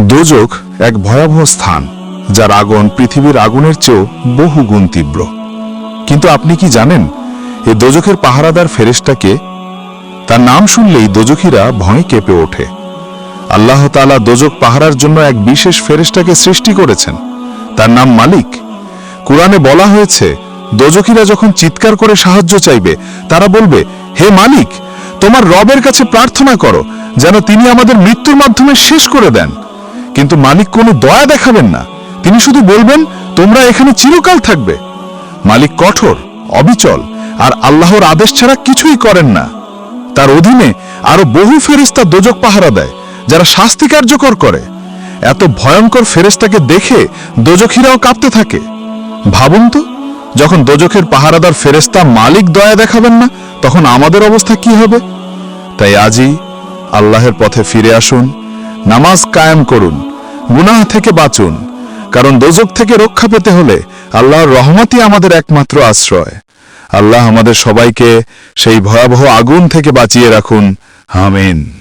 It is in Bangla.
দোজক এক ভয়াবহ স্থান, যার আগুন পৃথিবীর আগুনের চেয়েও বহু গুণ তীব্র। কিন্তু আপনি কি জানেন এই দোজখের পাহারাদার ফেরেশতাকে তার নাম শুনলেই দোজখীরা ভয়ে কেঁপে ওঠে। আল্লাহ তাআলা দোজক পাহারার জন্য এক বিশেষ ফেরেশতাকে সৃষ্টি করেছেন। তার নাম মালিক। কোরআনে বলা হয়েছে দোজখীরা যখন চিৎকার করে সাহায্য চাইবে, তারা বলবে, হে মালিক, তোমার রবের কাছে প্রার্থনা করো, যেন তিনি আমাদের মৃত্যুর মাধ্যমে শেষ করে দেন। কিন্তু মালিক কোনো দয়া দেখাবেন না। তিনি শুধু বলবেন, তোমরা এখানে চিরকাল থাকবে। মালিক কঠোর, অবিচল, আর আল্লাহর আদেশ ছাড়া কিছুই করেন না। তার অধীনে আরও বহু ফেরেস্তা দোজক পাহারা দেয়, যারা শাস্তি কার্যকর করে। এত ভয়ঙ্কর ফেরেস্তাকে দেখে দোজখীরাও কাঁপতে থাকে। ভাবুন তো, যখন দোজখের পাহারাদার ফেরেস্তা মালিক দয়া দেখাবেন না, তখন আমাদের অবস্থা কি হবে? তাই আজই আল্লাহের পথে ফিরে আসুন, নামাজ কায়েম করুন গুনাহ থেকে বাঁচুন, কারণ দোজক থেকে রক্ষা পেতে হলে আল্লাহর রহমতই আমাদের একমাত্র আশ্রয়। আল্লাহ আমাদের সবাইকে সেই ভয়াবহ আগুন থেকে বাঁচিয়ে রাখুন। আমিন।